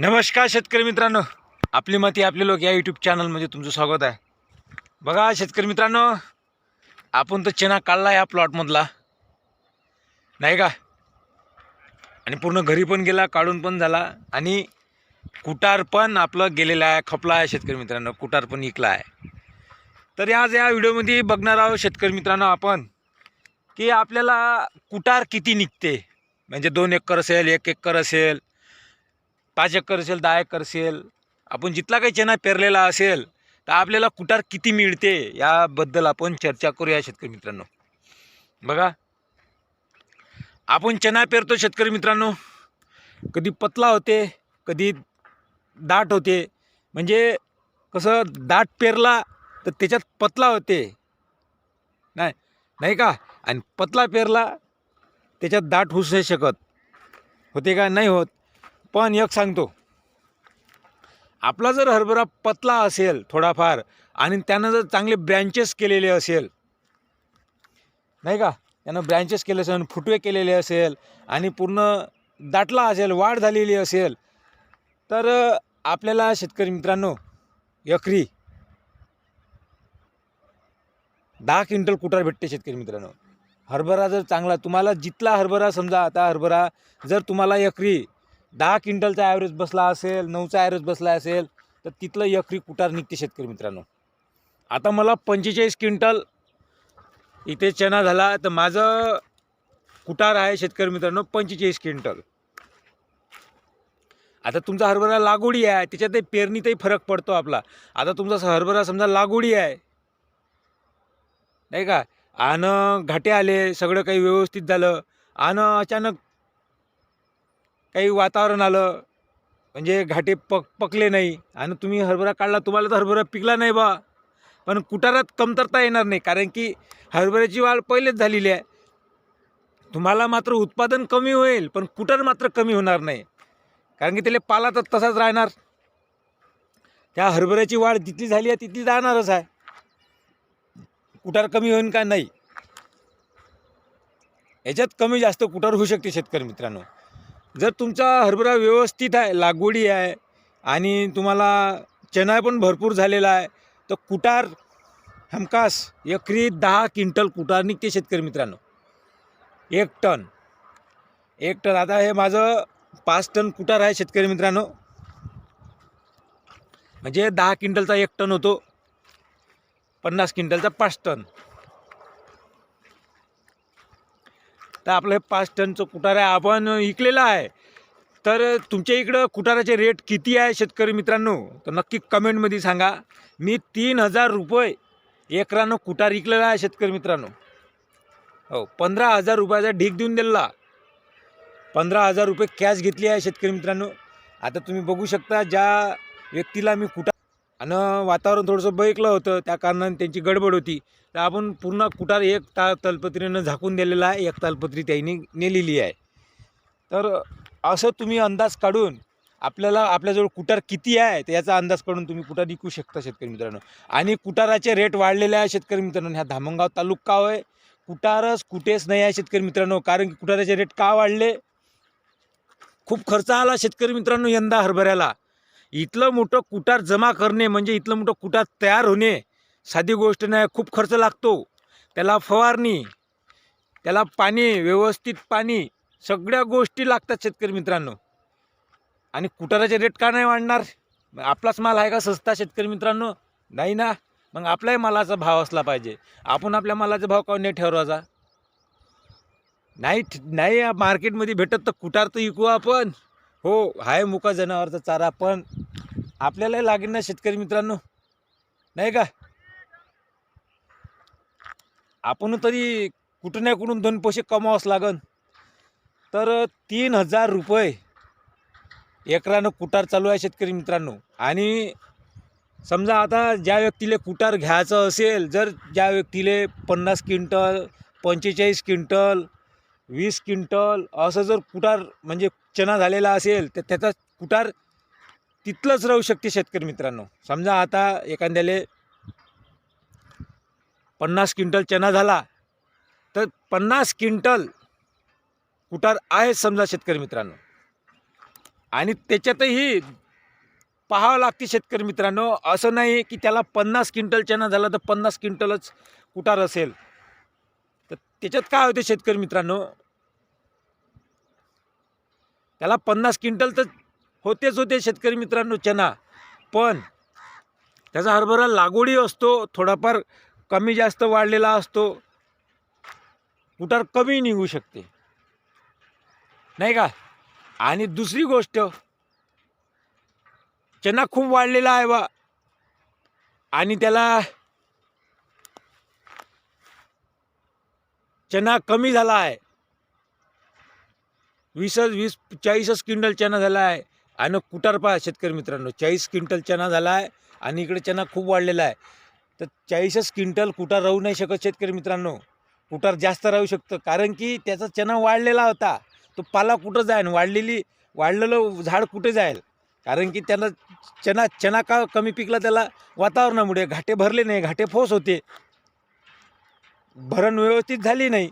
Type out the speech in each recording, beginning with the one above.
नमस्कार शेतकरी मित्रांनो. आपली माती आपले लोक या यूट्यूब चॅनलमध्ये तुमचं स्वागत आहे. बघा शेतकरी मित्रांनो आपण तर चेना काढला या प्लॉटमधला नाही का? आणि पूर्ण घरी पण गेला काढून पण झाला. आणि कुटार पण आपलं गेलेलं आहे खपला आहे शेतकरी मित्रांनो. कुटार पण इकला आहे. तर आज या व्हिडिओमध्ये बघणार आहोत शेतकरी मित्रांनो आपण की आपल्याला कुटार किती निघते? म्हणजे दोन एकर असेल एक एकर असेल पाच एकर असेल दहा एकर असेल आपण जिथला काही चेना पेरलेला असेल तर आपल्याला कुटार किती मिळते याबद्दल आपण चर्चा करूया शेतकरी मित्रांनो. बघा आपण चना पेरतो शेतकरी मित्रांनो. कधी पतला होते कधी दाट होते. म्हणजे कसं दाट पेरला तर त्याच्यात पतला होते. नाही नाही का? आणि पतला पेरला त्याच्यात दाट होऊ नाही शकत. होते का? नाही होत. पण एक सांगतो. आपला जर हरभरा पतला असेल थोडाफार आणि त्यानं जर चांगले ब्रँचेस केलेले असेल नाही का? त्यानं ब्रँचेस केले असेल फुटवे केलेले असेल आणि पूर्ण दाटला असेल वाढ झालेली असेल तर आपल्याला शेतकरी मित्रांनो एकरी दहा क्विंटल कुटार भेटते शेतकरी मित्रांनो. हरभरा जर चांगला तुम्हाला जितला हरभरा समजा आता हरभरा जर तुम्हाला एकरी दहा क्विंटलचा ॲव्हरेज बसला असेल नऊचा ॲव्हरेज बसला असेल तर तिथलं एकरी कुटार निघते शेतकरी मित्रांनो. आता मला पंचेचाळीस क्विंटल इथे चना झाला तर माझं कुटार आहे शेतकरी मित्रांनो पंचेचाळीस क्विंटल. आता तुमचा हरभरा लागवडी आहे त्याच्यातही पेरणीतही फरक पडतो आपला. आता तुमचा हरभरा समजा लागवडी आहे नाही का? आणि घाटे आले सगळं काही व्यवस्थित झालं. आणि अचानक काही वातावरण आलं म्हणजे घाटे पक पकले नाही आणि तुम्ही हरभरा काढला तुम्हाला तर हरभरा पिकला नाही बा. पण कुटारात कमतरता येणार नाही कारण की हरभऱ्याची वाढ पहिलेच झालेली आहे. तुम्हाला मात्र उत्पादन कमी होईल पण कुटार मात्र कमी होणार नाही. कारण की त्याला पाला तर तसाच राहणार. त्या हरभऱ्याची वाढ जिथली झाली आहे तिथली जाणारच आहे. कुटार कमी होईल का नाही? याच्यात कमी जास्त कुटार होऊ शकते शेतकरी मित्रांनो. जर तुमचा हरभरा व्यवस्थित आहे लागवडी आहे आणि तुम्हाला चणा पण भरपूर झालेला आहे तर कुटार हमखास एकरी दहा क्विंटल कुटार निघते शेतकरी मित्रांनो. एक टन. एक टन. आता हे माझं पाच टन कुटार आहे शेतकरी मित्रांनो. म्हणजे दहा क्विंटलचा एक टन होतो. पन्नास क्विंटलचा पाच टन. तर आपलं हे पाच टनचं कुटार आहे आपण विकलेलं आहे. तर तुमच्या इकडं कुटाराचे रेट किती आहे शेतकरी मित्रांनो? तर नक्की कमेंटमध्ये सांगा. मी तीन हजार रुपये एकरानं कुटार विकलेला आहे शेतकरी मित्रांनो. हो पंधरा हजार रुपयाचा ढीक देऊन दिलेला. पंधरा हजार रुपये कॅश घेतली आहे शेतकरी मित्रांनो. आता तुम्ही बघू शकता ज्या व्यक्तीला मी कुटार आणि वातावरण थोडंसं बैकलं होतं त्या कारणाने त्यांची गडबड होती. तर आपण पूर्ण कुटार एक ता तालपत्रीनं झाकून दिलेला आहे एक तालपत्री त्यांनी नेलेली आहे. तर असं तुम्ही अंदाज काढून आपल्याला आपल्याजवळ कुटार किती आहे तर याचा अंदाज काढून तुम्ही कुटार विकू शकता शेतकरी मित्रांनो. आणि कुटाराचे रेट वाढलेले आहे शेतकरी मित्रांनो. ह्या धामणगाव तालुका होय कुटारच कुठेच नाही आहे शेतकरी मित्रांनो कारण की कुटाराचे रेट का वाढले? खूप खर्च आला शेतकरी मित्रांनो यंदा हरभऱ्याला. इथलं मोठं कुटार जमा करणे म्हणजे इथलं मोठं कुटार तयार होणे साधी गोष्ट नाही खूप खर्च लागतो. त्याला फवारणी त्याला पाणी व्यवस्थित पाणी सगळ्या गोष्टी लागतात शेतकरी मित्रांनो. आणि कुटाराचे रेट का नाही वाढणार? आपलाच माल आहे का सस्ता शेतकरी मित्रांनो? नाही ना. मग आपलाही मालाचा भाव असला पाहिजे. आपण आपल्या मालाचा भाव का नाही ठरवायचा नाही नाही मार्केटमध्ये भेटत तर कुटार तर विकू आपण. हो आहे मुका जनावरचा चारा पण. आपल्यालाही लागेल ना शेतकरी मित्रांनो. नाही का? आपण तरी कुठं नाही कुठून दोन पैसे कमावंच लागन. तर तीन हजार रुपये एकरानं कुटार चालू आहे शेतकरी मित्रांनो. आणि समजा आता ज्या व्यक्तीला कुटार घ्यायचं असेल जर ज्या व्यक्तीले पन्नास क्विंटल पंचेचाळीस क्विंटल वीस क्विंटल असं जर कुटार म्हणजे चना झालेला असेल तर त्याचा कुटार तिथलंच राहू शकते शेतकरी मित्रांनो. समजा आता एखाद्याले पन्नास क्विंटल चना झाला तर पन्नास क्विंटल कुटार आहे समजा शेतकरी मित्रांनो. आणि त्याच्यातही पाहावं लागते शेतकरी मित्रांनो असं नाही की त्याला पन्नास क्विंटल चना झाला तर पन्नास क्विंटलच कुटार असेल. तर त्याच्यात काय होते शेतकरी मित्रांनो? त्याला पन्नास क्विंटल तर होतेच होते शेतकरी मित्रांनो चना. पण त्याचा हरभरा लागवडी असतो थोडाफार कमी जास्त वाढलेला असतो. कुटार कमी निघू शकते. नाही का? आणि दुसरी गोष्ट चना खूप वाढलेला आहे बा. आणि त्याला चना कमी झाला आहे. वीसच वीस चाळीसच क्विंटल चना झाला आहे. आणि कुटार पहा शेतकरी मित्रांनो चाळीस क्विंटल चना झाला आहे आणि इकडे चना खूप वाढलेला आहे. तर चाळीसच क्विंटल कुटार राहू नाही शकत शेतकरी मित्रांनो. कुटार जास्त राहू शकतं कारण की त्याचा चना वाढलेला होता. तो पाला कुठं जाईल? वाढलेली वाढलेलं झाड कुठे जाईल? कारण की त्यानं चना चना का कमी पिकला त्याला? वातावरणामुळे. घाटे भरले नाही घाटे फोस होते. भरण व्यवस्थित झाली नाही.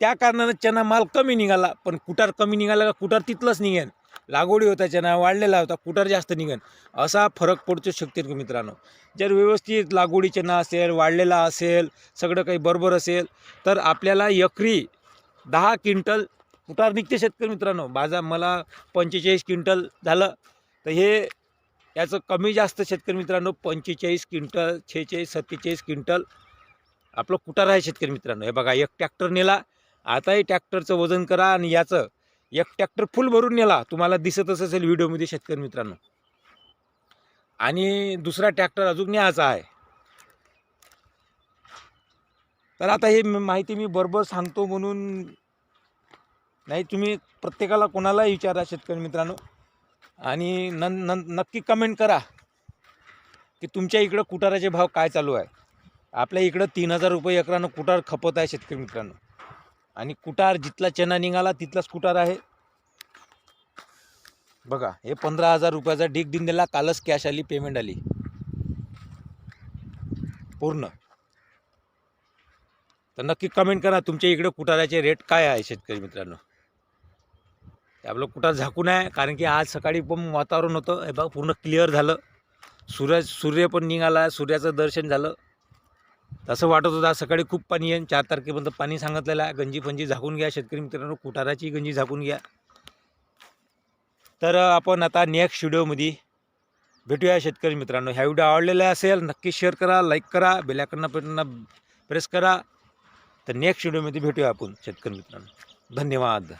त्या कारणानं चना माल कमी निघाला पण कुटार कमी निघाला का कुटार तिथलंच निघेन लागवडी होता चना वाढलेला होता कुटार जास्त निघेन? असा फरक पडतो शकते मित्रांनो. जर व्यवस्थित लागवडी चना असेल वाढलेला असेल सगळं काही बरोबर असेल तर आपल्याला एकरी दहा क्विंटल कुटार निघते शेतकरी मित्रांनो. माझा मला पंचेचाळीस क्विंटल झालं तर हे याचं कमी जास्त शेतकरी मित्रांनो पंचेचाळीस क्विंटल छेचाळीस सत्तेचाळीस क्विंटल आपलं कुटार आहे शेतकरी मित्रांनो? हे बघा एक ट्रॅक्टर नेला आताही ट्रॅक्टरचं वजन करा आणि याचं एक ट्रॅक्टर फुल भरून नेला. तुम्हाला दिसतच असेल व्हिडिओमध्ये शेतकरी मित्रांनो. आणि दुसरा ट्रॅक्टर अजून न्यायचा आहे. तर आता हे माहिती मी बरोबर सांगतो म्हणून नाही तुम्ही प्रत्येकाला कोणालाही विचारा शेतकरी मित्रांनो. आणि न न नक्की कमेंट करा की तुमच्या इकडं कुटाराचे भाव काय चालू आहे. आपल्या इकडं तीन हजार रुपये एकरानं कुटार खपत आहे शेतकरी मित्रांनो. आणि कुटार जिथला चना निघाला तिथलाच कुटार आहे. बघा हे पंधरा हजार रुपयाचा ढीक दिन दिला कालच कॅश आली पेमेंट आली. पूर्ण. तर नक्की कमेंट करा तुमच्या इकडे कुटाराचे रेट काय आहे शेतकरी मित्रांनो? आपलं कुटार झाकून आहे कारण की आज सकाळी पण वातावरण होतं. हे बघा पूर्ण क्लिअर झालं. सूर्य सूर्य पण निघाला सूर्याचं दर्शन झालं. तसं वाटत होतं आज सकाळी खूप पाणी आहे. चार तारखेपर्यंत पाणी सांगितलेलं आहे. गंजी फंजी झाकून घ्या. शेतकरी मित्रांनो कुटाराची गंजी झाकून घ्या. तर आपण आता नेक्स्ट व्हिडिओमध्ये भेटूया शेतकरी मित्रांनो. ह्या व्हिडिओ आवडलेला असेल नक्की शेअर करा लाईक करा बेलाकडनं पण प्रेस करा. तर नेक्स्ट व्हिडिओमध्ये भेटूया आपण शेतकरी मित्रांनो. धन्यवाद.